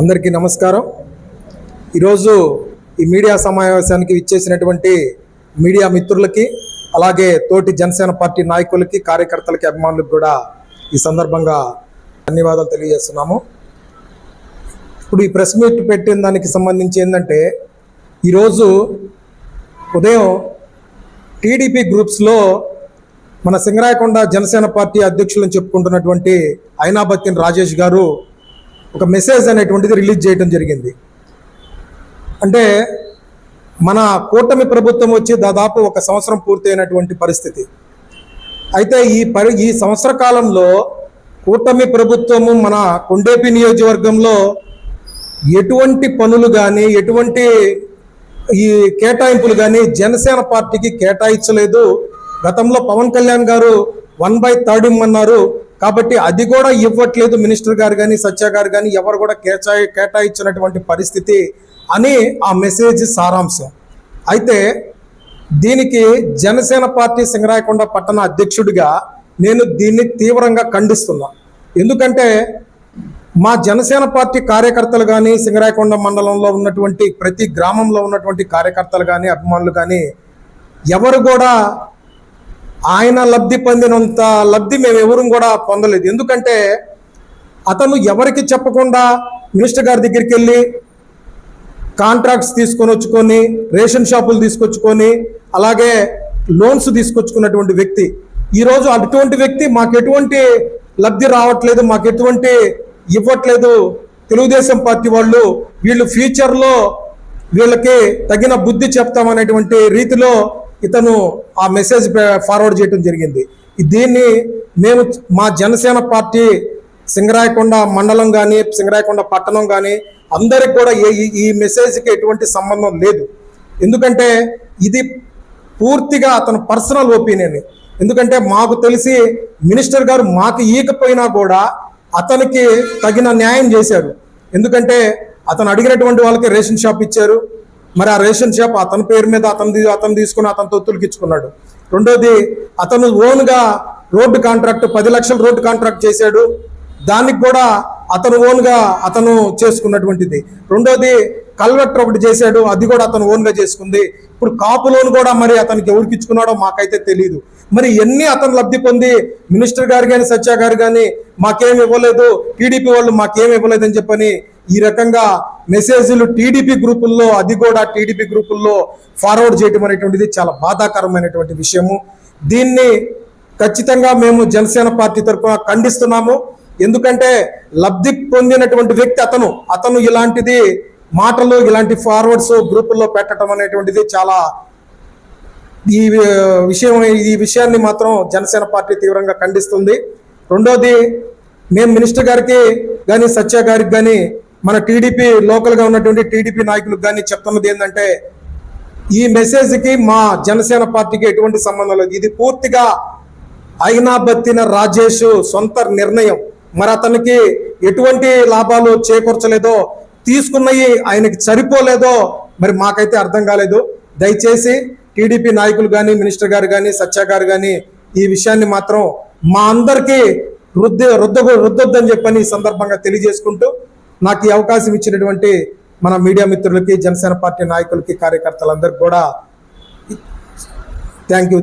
అందరికీ నమస్కారం. ఈరోజు ఈ మీడియా సమావేశానికి ఇచ్చేసినటువంటి మీడియా మిత్రులకి అలాగే తోటి జనసేన పార్టీ నాయకులకి కార్యకర్తలకి అభిమానులకు కూడా ఈ సందర్భంగా ధన్యవాదాలు తెలియజేస్తున్నాము. ఇప్పుడు ఈ ప్రెస్ మీట్ పెట్టిన దానికి సంబంధించి ఏంటంటే ఈరోజు ఉదయం టీడీపీ గ్రూప్స్లో మన సింగరాయకొండ జనసేన పార్టీ అధ్యక్షులను చెప్పుకుంటున్నటువంటి ఐనాబత్తిన్ రాజేష్ గారు ఒక మెసేజ్ అనేటువంటిది రిలీజ్ చేయడం జరిగింది. అంటే మన కూటమి ప్రభుత్వం వచ్చి దాదాపు ఒక సంవత్సరం పూర్తయినటువంటి పరిస్థితి. అయితే ఈ పరి ఈ సంవత్సర కాలంలో కూటమి ప్రభుత్వము మన కొండేపి నియోజకవర్గంలో ఎటువంటి పనులు కానీ ఎటువంటి ఈ కేటాయింపులు కానీ జనసేన పార్టీకి కేటాయించలేదు. గతంలో పవన్ కళ్యాణ్ గారు వన్ బై థర్డ్ ఇమ్మన్నారు. కాబట్టి అది కూడా ఇవ్వట్లేదు మినిస్టర్ గారు కానీ సత్య గారు కానీ ఎవరు కూడా కేటాయి కేటాయించినటువంటి పరిస్థితి అని ఆ మెసేజ్ సారాంశం. అయితే దీనికి జనసేన పార్టీ సింగరాయకొండ పట్టణ అధ్యక్షుడిగా నేను దీన్ని తీవ్రంగా ఖండిస్తున్నా. ఎందుకంటే మా జనసేన పార్టీ కార్యకర్తలు కానీ సింగరాయకొండ మండలంలో ఉన్నటువంటి ప్రతి గ్రామంలో ఉన్నటువంటి కార్యకర్తలు కానీ అభిమానులు కానీ ఎవరు కూడా ఆయన లబ్ధి పొందినంత లబ్ధి మేము ఎవరూ కూడా పొందలేదు. ఎందుకంటే అతను ఎవరికి చెప్పకుండా మినిస్టర్ గారి దగ్గరికి వెళ్ళి కాంట్రాక్ట్స్ తీసుకొని వచ్చుకొని రేషన్ షాపులు తీసుకొచ్చుకొని అలాగే లోన్స్ తీసుకొచ్చుకున్నటువంటి వ్యక్తి. ఈరోజు అటువంటి వ్యక్తి మాకు ఎటువంటి లబ్ధి రావట్లేదు మాకు ఎటువంటి ఇవ్వట్లేదు. తెలుగుదేశం పార్టీ వాళ్ళు వీళ్ళు ఫ్యూచర్లో వీళ్ళకి తగిన బుద్ధి చెప్తామనేటువంటి రీతిలో ఇతను ఆ మెసేజ్ ఫార్వర్డ్ చేయడం జరిగింది. దీన్ని మేము మా జనసేన పార్టీ సింగరాయకొండ మండలం కానీ సింగరాయకొండ పట్టణం కానీ అందరికి కూడా ఏ- ఈ- ఈ మెసేజ్కి ఎటువంటి సంబంధం లేదు. ఎందుకంటే ఇది పూర్తిగా అతను పర్సనల్ ఒపీనియన్ ఎందుకంటే మాకు తెలిసి మినిస్టర్ గారు మాకు ఈకపోయినా కూడా అతనికి తగిన న్యాయం చేశారు. ఎందుకంటే అతను అడిగినటువంటి వాళ్ళకి రేషన్ షాప్ ఇచ్చారు. మరి ఆ రేషన్ షాప్ అతని పేరు మీద అతను అతను తీసుకుని అతను తొత్తులకి ఇచ్చుకున్నాడు రెండోది అతను ఓన్గా రోడ్డు కాంట్రాక్ట్ పది లక్షల రోడ్డు కాంట్రాక్ట్ చేశాడు. దానికి కూడా అతను ఓన్గా అతను చేసుకున్నటువంటిది. రెండోది కల్వెక్టర్ ఒకటి చేశాడు అది కూడా అతను ఓన్గా చేసుకుంది. ఇప్పుడు కాపు లోన్ కూడా మరి అతనికి ఎవరికి ఇచ్చుకున్నాడో మాకైతే తెలియదు మరి ఎన్ని అతను లబ్ధి పొంది మినిస్టర్ గారు కానీ సత్య గారు కానీ మాకేం ఇవ్వలేదు టీడీపీ వాళ్ళు మాకేం ఇవ్వలేదని చెప్పని ఈ రకంగా మెసేజ్లు టీడీపీ గ్రూపుల్లో అది కూడా టీడీపీ గ్రూపుల్లో ఫార్వర్డ్ చేయటం అనేటువంటిది చాలా బాధాకరమైనటువంటి విషయము. దీన్ని ఖచ్చితంగా మేము జనసేన పార్టీ తరఫున ఖండిస్తున్నాము. ఎందుకంటే లబ్ధి పొందినటువంటి వ్యక్తి అతను. అతను ఇలాంటిది మాటలు ఇలాంటి ఫార్వర్డ్స్ గ్రూపుల్లో పెట్టడం అనేటువంటిది చాలా ఈ విషయం ఈ విషయాన్ని మాత్రం జనసేన పార్టీ తీవ్రంగా ఖండిస్తుంది. రెండోది మేము మినిస్టర్ గారికి కానీ సత్య గారికి కానీ మన టీడీపీ లోకల్గా ఉన్నటువంటి టీడీపీ నాయకులకు కానీ చెప్తున్నది ఏంటంటే ఈ మెసేజ్కి మా జనసేన పార్టీకి ఎటువంటి సంబంధం లేదు. ఇది పూర్తిగా అయినా బత్తిన రాజేష్ సొంత నిర్ణయం. మరి అతనికి ఎటువంటి లాభాలు చేకూర్చలేదో తీసుకున్నవి ఆయనకి సరిపోలేదో మరి మాకైతే అర్థం కాలేదు. దయచేసి టీడీపీ నాయకులు కానీ మినిస్టర్ గారు కానీ సత్య గారు కానీ ఈ విషయాన్ని మాత్రం మా అందరికీ రుద్ది రుద్ద రుద్దొద్దని చెప్పని ఈ సందర్భంగా తెలియజేసుకుంటూ నాకు ఈ అవకాశం ఇచ్చినటువంటి మన మీడియా మిత్రులకి జనసేన పార్టీ నాయకులకి కార్యకర్తలందరికీ కూడా థ్యాంక్ యూ.